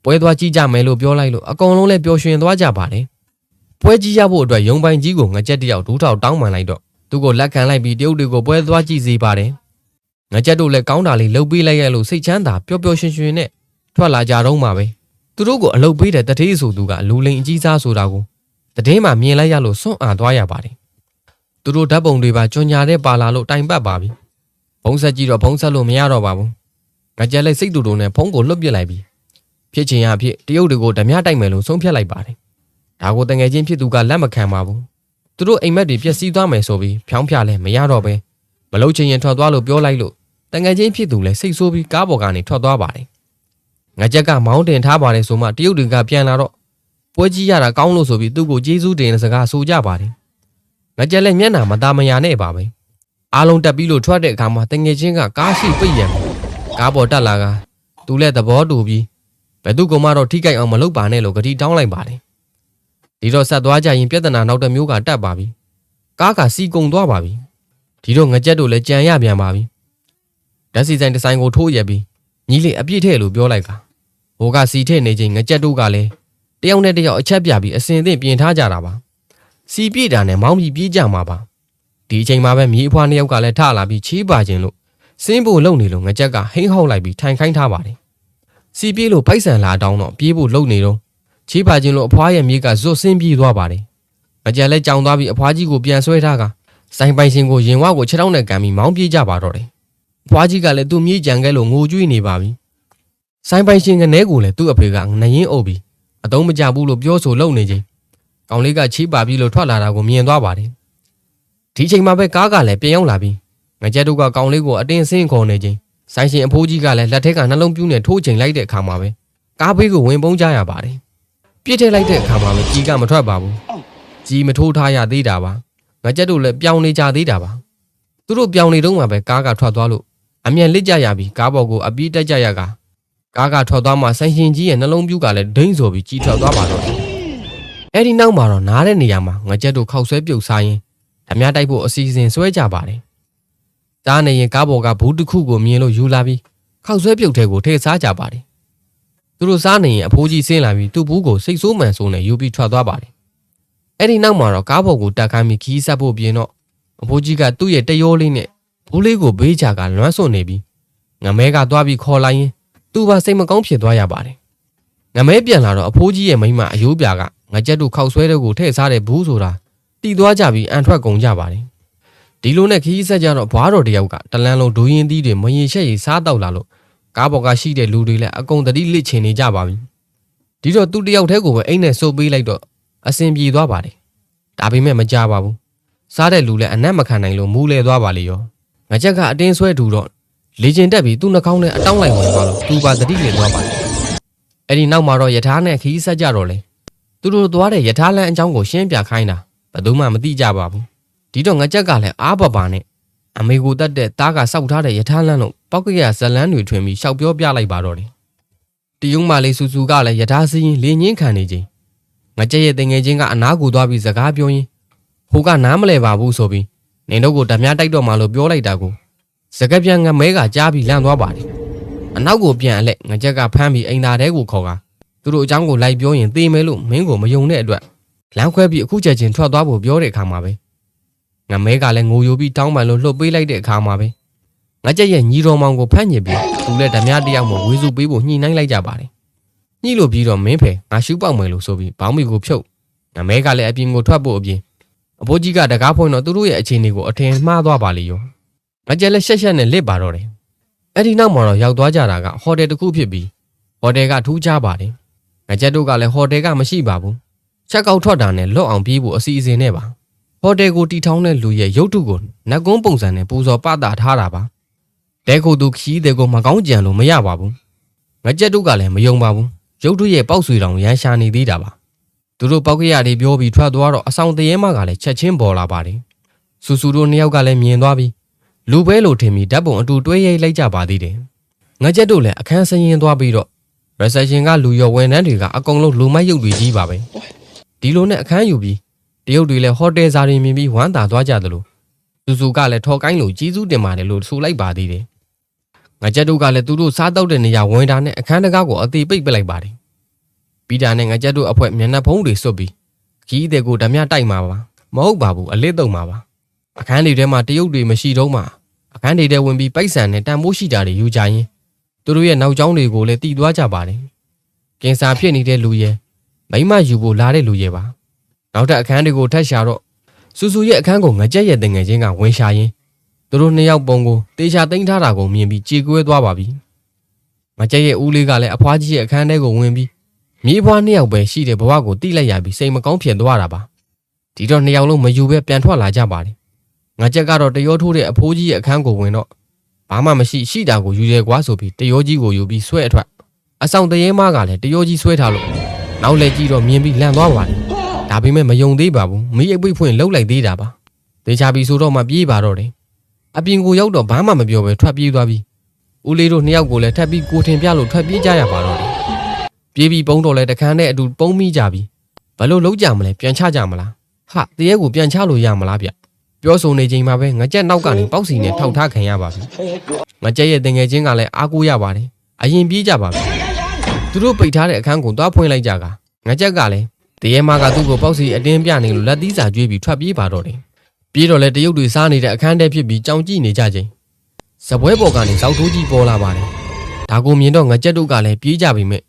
S1: ပွဲသွားကြည့်ကြမယ်လို့ပြောလိုက်လို့အကုန်လုံးလည်းပျော်ရွှင်သွားကြပါတယ်ပွဲကြီးရဖို့အတွက်ရုံပိုင်ကြီးကိုငကြက်တယောက်ဒူးထောက်တောင်းပန်လိုက်တော့သူကိုလက်ခံလိုက်ပြီးတရုတ်တွေကိုပွဲသွားကြည့်စေပါတယ်ငကြက်တို့လည်းကောင်းတာလေးလှုပ်ပေးလိုက်ရလို့စိတ်ချမ်းသာပျော်ပျော်ရွှင်ရွှင်နဲ့ထွက်လာကြတော့မှာပဲသူတို့ကိုအလုပ်ပေးတဲ့တထေးဆိုသူကလူလိန်အကြီးစားဆိုတာကိုတည်င်းမှာမြင်လိုက်ရလို့စွန့်အားသွားရပါတယ်သူတို့ဓာတ်ပုံတွေပါကြွညာတဲ့ပါလာလို့တိုင်ပတ်ပါပြီ ဖုံးဆက်ကြည့်တော့ဖုံးဆက်လို့မရတော့ပါဘူးငကြက်လက်စိတ်တူတူနဲ့ဖုံးကိုလွတ်ပစ်လိုက်ပြီဖြစ်ချင်ရဖြစ်တရုတ်တွေကိုဓမြတိုက်မယ်လို့ဆုံးဖြတ်လိုက်ပါတယ်ဒါကိုတငယ်ချင်းဖြစ်သူကလက်မခံပါဘူးသူတို့အိမ်မက်တွေပျက်စီးသွားမယ်ဆိုပြီးဖြောင်းဖြလဲမရတော့ပဲမလုတ်ချင်ရင်ထွက်သွားလို့ပြောလိုက်လို့တငယ်ချင်းဖြစ်သူလည်းစိတ်ဆိုးပြီးကားပေါ်ကနေထွက်သွားပါတယ်ငကြက်ကမောင်းတင်ထားပါတယ်ဆိုမှတရုတ်တွေကပြန်လာတော့ပွဲကြီးရတာကောင်းလို့ဆိုပြီးသူ့ကိုကျေးဇူးတင်တဲ့စကားဆိုကြပါတယ်ငကြက်လည်းမျက်နှာမသားမယာနဲ့ပါပဲ အားလုံးတက်ပြီးလို့ထွက်တဲ့အခါမှာတငယ်ချင်းကကားရှိပိတ်ရံကားပေါ်တက်လာကသူလည်းသဘောတူပြီးဘယ်သူကမှတော့ထိကြိုက်အောင်မလုပ်ပါနဲ့လို့ဂတိတောင်းလိုက်ပါတယ်ဒီတော့ဆက်သွားကြရင်ပြဿနာနောက်တစ်မျိုးကတက်ပါပြီကားကစီကုံသွားပါပြီဒီတော့ငကြက်တို့လည်းကြံရပြန်ပါပြီဓာတ်စီဆိုင်တစ်ဆိုင်ကိုထိုးရက်ပြီးညီလေးအပြည့်ထဲလို့ပြောလိုက်ကဟိုကစီထဲနေချင်းငကြက်တို့ကလည်းတယောက်နဲ့တယောက်အချက်ပြပြီးအစင်အသင့်ပြင်ထားကြတာပါစီပြည့်တာနဲ့မောင်းပြီးပြေးကြမှာပါ ဒီအချိန်မှာပဲမြေအဖွားနှစ်ယောက်ကလည်းထလာပြီးချေးပါခြင်းလို့စင်းဖို့လုံနေလို့ငကြက်ကဟိန်းဟောက်လိုက်ပြီးထိုင်ခိုင်းထားပါတယ်စီပြေးလို့ပိုက်ဆန်လာတောင်းတော့ပြေးဖို့လုံနေတော့ချေးပါခြင်းလို့အဖွားရဲ့မြေကဇွတ်ဆင်းပြေးသွားပါတယ်ငကြက်လည်းကြောင်သွားပြီးအဖွားကြီးကိုပြန်ဆွဲထားကဆိုင်ပိုင်ရှင်ကိုရင်ဝါကိုခြေထောက်နဲ့ကန်ပြီးမောင်းပြေးကြပါတော့တယ်ဖွားကြီးကလည်းသူ့မြေကြံခဲ့လို့ငိုကြွေးနေပါပြီဆိုင်ပိုင်ရှင်ကနေကိုလည်းသူ့အဖေကငရင်အုပ်ပြီးအတုံးမကြဘူးလို့ပြောဆိုလုံနေချင်းကောင်လေးကချီးပါပြီးလို့ထွက်လာတာကိုမြင်သွားပါတယ် ဒီချိန်မှာပဲကားကလည်းပြန်ရောက်လာပြီးငကြက်တို့ကကောင်လေးကိုအတင်းဆင်းခေါ်နေချင်းဆိုင်ရှင်အဖိုးကြီးကလည်းလက်ထက်ကနှလုံးပြူးနဲ့ထိုးချိန်လိုက်တဲ့အခါမှာပဲကားဘေးကိုဝင်ပုန်းကြရပါတယ်ပြစ်ထည့်လိုက်တဲ့အခါမှာပဲကြီးကမထွက်ပါဘူးကြီးမထိုးထားရသေးတာပါငကြက်တို့လည်းပြောင်းနေကြသေးတာပါသူတို့ပြောင်းနေတော့မှပဲကားကထွက်သွားလို့အမြန်လစ်ကြရပြီးကားပေါ်ကိုအပြီးတက်ကြရကကားကထွက်သွားမှဆိုင်ရှင်ကြီးရဲ့နှလုံးပြူးကလည်းဒိမ့်ဆိုပြီးကြီးထွက်သွားပါတော့တယ်အဲ့ဒီနောက်မှာတော့နားတဲ့နေရာမှာငကြက်တို့ခောက်ဆွဲပြုတ်စားရင် ဓမြတိုက်ဖို့အစီအစဉ်ဆွဲကြပါတယ်ကြားနေရင်ကားပေါ်ကဘူးတစ်ခုကိုမြင်လို့ယူလာပြီးခောက်ဆွဲပြုတ်ထဲကိုထည့်စားကြပါတယ်သူတို့စားနေရင်အဖိုးကြီးဆင်းလာပြီးသူ့ဘူးကိုစိတ်ဆိုးမှန်ဆိုးနဲ့ယူပြီးထွက်သွားပါတယ်အဲ့ဒီနောက်မှာတော့ကားပေါ်ကိုတက်ခိုင်းပြီးခီးဆက်ဖို့ပြင်တော့အဖိုးကြီးကသူ့ရဲ့တရောလေးနဲ့ဘူးလေးကိုဘေးချကလွမ်းဆွနေပြီးငမဲကသွားပြီးခေါ်လိုက်ရင်သူ့ဘာစိတ်မကောင်းဖြစ်သွားရပါတယ်ငမဲပြန်လာတော့အဖိုးကြီးရဲ့မိန်းမအယိုးပြာကငကြက်တို့ခောက်ဆွဲတဲ့ကိုထည့်စားတဲ့ဘူးဆိုတာ တီသွားကြပြီးအန်ထွက်ကုန်ကြပါတယ်ဒီလိုနဲ့ခီးဆက်ကြတော့ဘွားတော်တယောက်ကတလန်းလုံးဒူရင်သီးတွေမရင်ချက်ရီစားတော့လာလို့ကားပေါ်ကရှိတဲ့လူတွေလည်းအကုန်တတိလစ်ချင်နေကြပါပြီဒီတော့သူတယောက်တည်းကိုပဲအိမ်နဲ့စိုးပေးလိုက်တော့အဆင်ပြေသွားပါတယ်ဒါပေမဲ့မကြပါဘူးစားတဲ့လူလည်းအနက်မခံနိုင်လို့မူးလဲသွားပါလေရောငကြက်ကအတင်းဆွဲတူတော့လေကျင်တက်ပြီးသူ့နှာခေါင်းနဲ့အတောင်းလိုက်ဝင်သွားလို့သူပါတတိလစ်သွားပါတယ်အဲ့ဒီနောက်မှာတော့ယထာနဲ့ခီးဆက်ကြတော့လေသူတို့သွားတဲ့ယထာလန်းအကြောင်းကိုရှင်းပြခိုင်းတာ ဘယ်သူမှမသိကြပါဘူးဒီတော့ငကြက်ကလည်းအားပပါနဲ့အမေကိုတတ်တဲ့တားကစောက်ထားတဲ့ယထာလန်းလို့ပောက်ကရဇလန်းတွေထွင်ပြီးရှောက်ပြောပြလိုက်ပါတော့တယ်တယုံမလေးစူစူကလည်းယထာစည်းရင်လင်းငင်းခံနေခြင်းငကြက်ရဲ့တင်ငယ်ချင်းကအနားကိုသွားပြီးစကားပြောရင်းဟိုကနားမလဲပါဘူးဆိုပြီးနေတော့ကိုဓမြတိုက်တော့မှလို့ပြောလိုက်တာကိုစကပြန်ငမဲကကြားပြီးလန့်သွားပါတယ်အနောက်ကိုပြန်အလက်ငကြက်ကဖမ်းပြီးအိမ်သားတဲကိုခေါ်ကသူတို့အကြောင်းကိုလိုက်ပြောရင်သေမယ်လို့မင်းကိုမယုံတဲ့အတွက် လမ်းခွဲပြီးအခုချက်ချင်းထွက်သွားဖို့ပြောတဲ့အခါမှာပဲငမဲကလည်းငိုယိုပြီးတောင်းပန်လို့လှုပ်ပေးလိုက်တဲ့အခါမှာပဲငကြက်ရဲ့ညီတော်မောင်ကိုဖမ်းညစ်ပြီးသူလည်းဓမြတယောက်မှဝေစုပေးဖို့ညှိနှိုင်းလိုက်ကြပါတယ်ညှိလို့ပြီးတော့မင်းဖယ်ငါရှူးပေါက်မယ်လို့ဆိုပြီးဘောင်းမီကိုဖြုတ်ငမဲကလည်းအပြင်ကိုထွက်ဖို့အပြင်အဖိုးကြီးကတကားဖွင့်တော့သူတို့ရဲ့အခြေအနေကိုအထင်မှားသွားပါလေရောငကြက်လည်းရှက်ရှက်နဲ့လစ်ပါတော့တယ်အဲ့ဒီနောက်မှာတော့ရောက်သွားကြတာကဟိုတယ်တစ်ခုဖြစ်ပြီးဟိုတယ်ကထူးခြားပါတယ်ငကြက်တို့ကလည်းဟိုတယ်ကမရှိပါဘူး ချက်ကောက်ထွက်တာနဲ့လွတ်အောင်ပြေးဖို့အစီအစဉ်နဲ့ပါဟိုတယ်ကိုတီထောင်းတဲ့လူရဲ့ရုပ်ထုကိုနတ်ကုန်းပုံစံနဲ့ပူဇော်ပတာထားတာပါတဲခိုသူခီးတဲ့ကိုမကောင်းကြံလို့မရပါဘူးငကြက်တို့ကလည်းမယုံပါဘူးရုပ်ထုရဲ့ပေါက်ဆွေတောင်ရန်ရှာနေသေးတာပါသူတို့ပောက်ကရတွေပြောပြီးထွက်သွားတော့အဆောင်တရေမကလည်းချက်ချင်းပေါ်လာပါတယ်ဆူဆူတို့နှစ်ယောက်ကလည်းမြင်သွားပြီးလူပဲလို့ထင်ပြီးဓာတ်ပုံအတူတွဲရိုက်လိုက်ကြပါသေးတယ်ငကြက်တို့လည်းအခန်းစရင်သွားပြီးတော့ reception ကလူရောဝန်ထမ်းတွေကအကုန်လုံးလူမိုက်ရုပ်တွေကြီးပါပဲ ဒီလိုနဲ့အခန်းယူပြီးတရုတ်တွေလည်းဟိုတယ်စာတွေမြင်ပြီးဝမ်းသာသွားကြသလိုသူစုကလည်းထော်ကိုင်းလို့ကြီးစုတင်ပါတယ်လို့ဆိုလိုက်ပါသေးတယ်ငကြက်တို့ကလည်းသူတို့စားတော့တဲ့နေရာဝင်တာနဲ့အခန်းတကားကိုအသေးပိတ်ပစ်လိုက်ပါတယ်ပြီးတာနဲ့ငကြက်တို့အဖွဲမျက်နှာဖုံးတွေစွတ်ပြီးကြီးတဲ့ကိုဓမြတိုက်မှာပါမဟုတ်ပါဘူးအလစ်တုံမှာပါအခန်းတွေထဲမှာတရုတ်တွေမရှိတော့မှအခန်းတွေထဲဝင်ပြီးပိုက်ဆံနဲ့တန်ဖိုးရှိတာတွေယူကြရင်သူတို့ရဲ့နောက်ကျောင်းတွေကိုလည်းတီးသွားကြပါတယ်ကင်ဆာဖြစ်နေတဲ့လူရဲ့ မိမယူဖို့လာတဲ့လူရဲ့ပါနောက်ထပ်အခန်းတွေကိုထပ်ရှာတော့စူစူရဲ့အခန်းကိုငကြက်ရဲ့တငယ်ချင်းကဝင်ရှာရင်းသူတို့နှစ်ယောက်ပုံကိုတေချာသိမ်းထားတာကိုမြင်ပြီးကြေကွဲသွားပါပြီငကြက်ရဲ့ဦးလေးကလည်းအဖွားကြီးရဲ့အခန်းထဲကိုဝင်ပြီးမြေးဖွားနှစ်ယောက်ပဲရှိတဲ့ဘဝကိုတိလိုက်ရပြီးစိတ်မကောင်းဖြစ်သွားတာပါဒီတော့နှစ်ယောက်လုံးမယူပဲပြန်ထွက်လာကြပါတယ်ငကြက်ကတော့တရောထိုးတဲ့အဖိုးကြီးရဲ့အခန်းကိုဝင်တော့ဘာမှမရှိရှိတာကိုယူရဲကွာဆိုပြီးတရောကြီးကိုယူပြီးဆွဲအထွက်အဆောင်တရေမကလည်းတရောကြီးဆွဲထားလို့ နောက်လည်းကြည့်တော့မြင်ပြီးလန့်သွားပါတယ်ဒါပေမဲ့မယုံသေးပါဘူးမိအိပ်ပိတ်ဖွင့်လှုပ်လိုက်သေးတာပါတေချာပြီဆိုတော့မှပြေးပါတော့တယ်အပြင်ကိုရောက်တော့ဘာမှမပြောပဲထွက်ပြေးသွားပြီဦးလေးတို့နှစ်ယောက်ကိုလည်းထပ်ပြီးကိုထင်ပြလို့ထွက်ပြေးကြရပါတော့တယ်ပြေးပြီးပုံတော့လဲတခန်းနဲ့အတူပုံမိကြပြီဘလို့လုံးကြမလဲပြန်ချကြမလားဟာတရေကိုပြန်ချလို့ရမလားဗျပြောဆိုနေချိန်မှာပဲငကြက်နောက်ကနေပေါက်စီနဲ့ထောက်ထားခံရပါပြီငကြက်ရဲ့တင်ငယ်ချင်းကလည်းအားကိုးရပါတယ်အရင်ပြေးကြပါပြီ သူတို့ပိတ်ထားတဲ့အခန်းကိုသွားဖွင့်လိုက်ကြကငကြက်ကလည်းတရေမကသူ့ကိုပေါက်စီအတင်းပြနေလို့လက်သီးစာကျွေးပြီးထွက်ပြေးပါတော့တယ်။ပြေးတော့လဲတရုတ်တွေစားနေတဲ့အခန်းထဲဖြစ်ပြီးကြောင်ကြည့်နေကြချိန်ဇပွဲပေါ်ကနေဇောက်ထိုးကြီးပေါ်လာပါတယ်။ဒါကိုမြင်တော့ငကြက်တို့ကလည်းပြေးကြပြီမဲ့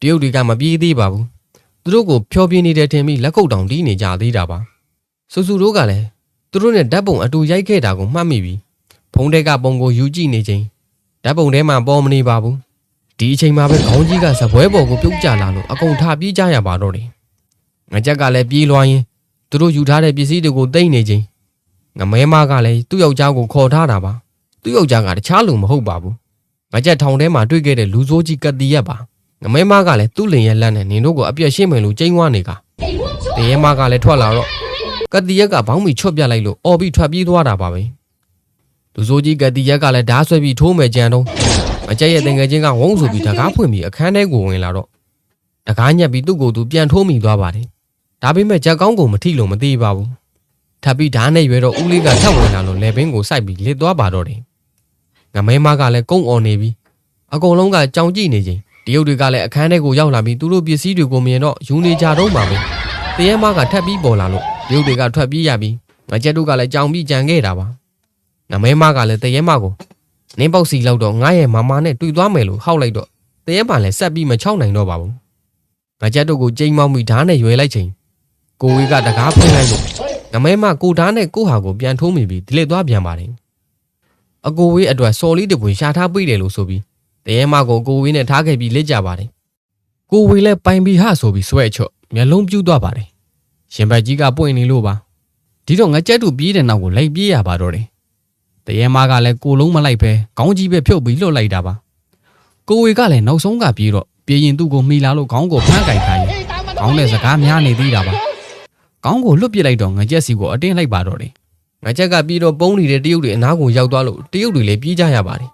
S1: တရုတ်တွေကမပြေးသေးပါဘူး။သူတို့ကိုဖျော်ပြနေတဲ့ထင်ပြီးလက်ကုပ်တောင်တီးနေကြသေးတာပါ။ဆူဆူတို့ကလည်းသူတို့နဲ့ဓာတ်ပုံအတူရိုက်ခဲ့တာကိုမှတ်မိပြီးဖုံးတဲကပုံကိုယူကြည့်နေချိန်ဓာတ်ပုံထဲမှာပေါ်မနေပါဘူး။ ဒီအချိန်မှာပဲခေါင်းကြီးကဇပွဲပေါ်ကိုပြုတ်ကျလာလို့အကုန်ထပြေးကြရပါတော့တယ်။ငကြက်ကလည်းပြေးလွှားရင်းသူတို့ယူထားတဲ့ပစ္စည်းတွေကိုတိတ်နေချင်းငမဲမကလည်းသူ့ယောက်ျားကိုခေါ်ထားတာပါသူ့ယောက်ျားကတခြားလူမဟုတ်ပါဘူးငကြက်ထောင်ထဲမှာတွေ့ခဲ့တဲ့လူဆိုးကြီးကတိရက်ပါငမဲမကလည်းသူ့လင်ရဲ့လက်နဲ့နင်တို့ကိုအပြက်ရှင်းမယ်လို့ကြိမ်းဝါနေကတရေမကလည်းထွက်လာတော့ကတိရက်ကဘောင်းမီချွတ်ပြလိုက်လို့အော်ပြီးထွက်ပြေးသွားတာပါပဲလူဆိုးကြီးကတိရက်ကလည်းဓားဆွဲပြီးထိုးမယ်ကြံတော့ ငကြက်ရဲ့တင်ငယ်ချင်းကဝုန်းဆိုပြီးတကားဖွင့်ပြီးအခန်းထဲကိုဝင်လာတော့တကားညက်ပြီးသူ့ကိုယ်သူပြန်ထိုးမိသွားပါတယ်ဒါပေမဲ့ကြက်ကောင်းကိုမထိလို့မသေးပါဘူး။ထပ်ပြီးဓာတ်နဲ့ရွယ်တော့ဦးလေးကထပ်ဝင်လာလို့လေဘင်းကိုစိုက်ပြီးလစ်သွားပါတော့တယ်။ငမဲမကလည်းကုန်းအော်နေပြီးအကုန်လုံးကကြောင်ကြည့်နေချိန်တရုတ်တွေကလည်းအခန်းထဲကိုရောက်လာပြီးသူတို့ပစ္စည်းတွေကိုမြင်တော့ယူနေကြတော့မှာပဲ။တရဲမကထပ်ပြီးပေါ်လာလို့တရုတ်တွေကထွက်ပြေးရပြီးငကြက်တို့ကလည်းကြောင်ပြီးကြံခဲ့တာပါ။ငမဲမကလည်းတရဲမကို နင်းပေါက်စီလောက်တော့ငါရဲ့မမနဲ့တွေ့သွားမယ်လို့ဟောက်လိုက်တော့တရဲမလည်းဆက်ပြီးမချောက်နိုင်တော့ပါဘူး။ငကြက်တို့ကိုကြိမ်မောက်ပြီးဓာတ်နဲ့ရွယ်လိုက်ချိန်ကိုဝေးကတကားဖွင့်လိုက်လို့ငမဲမကိုဓာတ်နဲ့ကိုဟာကိုပြန်ထိုးမိပြီးဒလိသွားပြန်ပါတယ်အကိုဝေးအတွက်စော်လေးတပွင့်ရှာထားပေးတယ်လို့ဆိုပြီးတရေမကိုကိုဝေးနဲ့ထားခဲ့ပြီးလက်ကြပါတယ်ကိုဝေးလည်းပိုင်ပြီးဟဆိုပြီးဆွဲချော့မျက်လုံးပြူးသွားပါတယ်ရှင်ဘက်ကြီးကပွင့်နေလို့ပါဒီတော့ငကြက်တူပြေးတဲ့နောက်ကိုလိုက်ပြေးရပါတော့တယ် တရေမကလည်းကိုလုံးမလိုက်ပဲခေါင်းကြီးပဲဖြုတ်ပြီးလွတ်လိုက်တာပါကိုဝေးကလည်းနောက်ဆုံးကပြေးတော့ပြေးရင်သူ့ကိုမိလာလို့ခေါင်းကိုဖမ်းကြိုက်ထားရင်ခေါင်းနဲ့စကားများနေသေးတာပါခေါင်းကိုလွတ်ပစ်လိုက်တော့ငကြက်စီကိုအတင်းလိုက်ပါတော့တယ်ငကြက်ကပြီးတော့ပုံးနေတဲ့တရုတ်တွေအနားကိုရောက်သွားလို့တရုတ်တွေလည်းပြေးကြရပါတယ်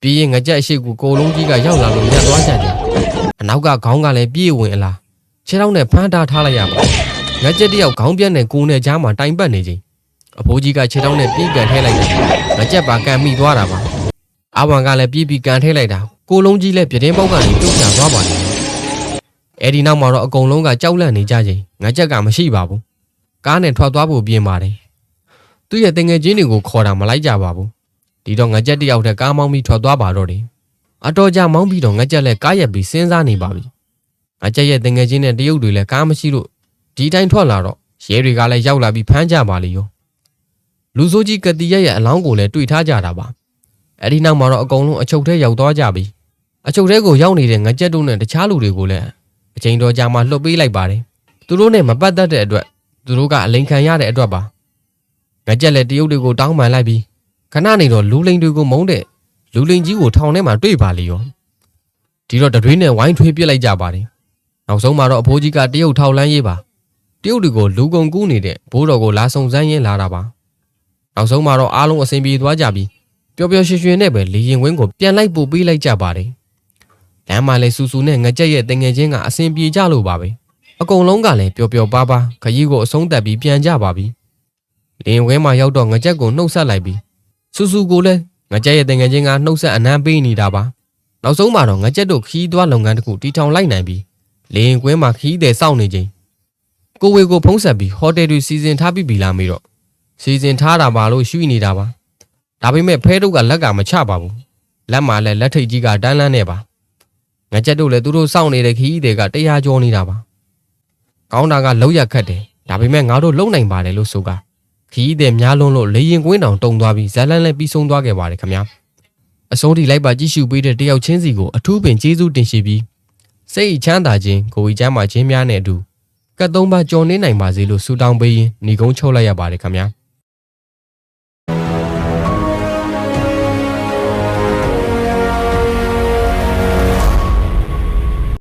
S1: ပြီးရင်ငကြက်အရှိကိုကိုလုံးကြီးကရောက်လာလို့ရပ်သွားကြတယ်အနောက်ကခေါင်းကလည်းပြေးဝင်အလားခြေထောက်နဲ့ဖမ်းထားထားလိုက်ရပါငကြက်တယောက်ခေါင်းပြက်နဲ့ကိုယ်နဲ့ကြားမှာတိုင်ပတ်နေချိန် အဖိုးကြီးကခြေထောက်နဲ့ပြေးကန်ထဲလိုက်တယ်ငကြက်ပါကန်မိသွားတာပါအဝန်ကလည်းပြေးပြီးကန်ထဲလိုက်တာကိုလုံးကြီးလည်းပြတင်းပေါက်ကနေပြုတ်ကျသွားပါတယ်အဲ့ဒီနောက်မှာတော့အကုန်လုံးကကြောက်လန့်နေကြချိန်ငါချက်ကမရှိပါဘူးကားနဲ့ထွက်သွားဖို့ပြင်ပါတယ်သူ့ရဲ့တင်ငယ်ချင်းတွေကိုခေါ်တာမလိုက်ကြပါဘူးဒီတော့ငါချက်တယောက်တည်းကားမောင်းပြီးထွက်သွားပါတော့တယ်အတော်ကြာမောင်းပြီးတော့ငါချက်လည်းကားရက်ပြီးစဉ်းစားနေပါပြီငါချက်ရဲ့တင်ငယ်ချင်းနဲ့တရုတ်တွေလည်းကားမရှိလို့ဒီတိုင်းထွက်လာတော့ရဲတွေကလည်းရောက်လာပြီးဖမ်းကြပါလေရော လူဆိုးကြီးကတိရက်ရဲ့အလောင်းကိုလည်းတွေ့ထားကြတာပါအဲ့ဒီနောက်မှာတော့အကုန်လုံးအချုပ်ထဲရောက်သွားကြပြီအချုပ်ထဲကိုရောက်နေတဲ့ငါချက်တို့နဲ့တခြားလူတွေကိုလည်းအချိန်တော်ကြာမှလှုပ်ပေးလိုက်ပါတယ်သူတို့နဲ့မပတ်သက်တဲ့အတွက်သူတို့ကအလိန်ခံရတဲ့အတွက်ပါငကြက်လက်တရုတ်တွေကိုတောင်းပန်လိုက်ပြီးခဏနေတော့လူလိန်တွေကိုမုန်းတဲ့လူလိန်ကြီးကိုထောင်ထဲမှာတွေ့ပါလေရောဒီတော့တရွေးနဲ့ဝိုင်းထွေးပြစ်လိုက်ကြပါတယ်နောက်ဆုံးမှာတော့အဖိုးကြီးကတရုတ်ထောက်လန်းရေးပါတရုတ်တွေကိုလူကုန်ကူးနေတဲ့ဘိုးတော်ကိုလာဆုံစမ်းရင်းလာတာပါ နောက်ဆုံးမှာတော့အားလုံးအဆင်ပြေသွားကြပြီးပျော်ပျော်ရွှင်ရွှင်နဲ့ပဲလေရင်ဝင်းကိုပြန်လိုက်ပို့ပေးလိုက်ကြပါတယ်လမ်းမှာလည်းစူစူနဲ့ငကြက်ရဲ့တငယ်ချင်းကအဆင်ပြေကြလို့ပါပဲအကုန်လုံးကလည်းပျော်ပျော်ပါးပါးခရီးကိုအဆုံးသတ်ပြီးပြန်ကြပါပြီလင်းဝဲမှာရောက်တော့ငကြက်ကိုနှုတ်ဆက်လိုက်ပြီးစူစူကိုလည်းငကြက်ရဲ့တငယ်ချင်းကနှုတ်ဆက်အနမ်းပေးနေတာပါနောက်ဆုံးမှာတော့ငကြက်တို့ခီးသွားလုပ်ငန်းတစ်ခုတီထောင်လိုက်နိုင်ပြီးလင်းကွင်းမှာခီးတယ်စောင့်နေချိန်ကိုဝေကိုဖုံးဆက်ပြီးဟိုတယ်တွေစီစဉ်ထားပြီးပြီလားမေးတော့ စီစဉ်ထားတာပါလို့ရှုနေတာပါဒါပေမဲ့ဖဲတို့ကလက်ကမချပါဘူးလက်မှာလည်းလက်ထိပ်ကြီးကတန်းလန်းနေပါငကြက်တို့လည်းသူတို့စောင့်နေတဲ့ခီးတွေကတရားကျော်နေတာပါ။ကောင်းတာကလောက်ရခတ်တယ်။ဒဒါပေမဲ့ငါတို့လုံနိုင်ပါတယ်လို့ဆိုကခီးတဲ့များလုံးလို့လေရင်ကွင်းတောင်တုံသွားပြီးဇက်လန်းလည်းပြီးဆုံးသွားခဲ့ပါတယ်ခင်ဗျာအစိုးထိလိုက်ပါကြည့်ရှုပေးတဲ့တယောက်ချင်းစီကိုအထူးပင်ကျေးဇူးတင်ရှိပြီးစိတ်ချမ်းသာခြင်းကိုယ်ဤချမ်းသာခြင်းများနဲ့အတူကတ်သုံးပါကြော်နေနိုင်ပါစေလို့ဆုတောင်းပေးရင်းညီကုန်းချုပ်လိုက်ရပါတယ်ခင်ဗျာ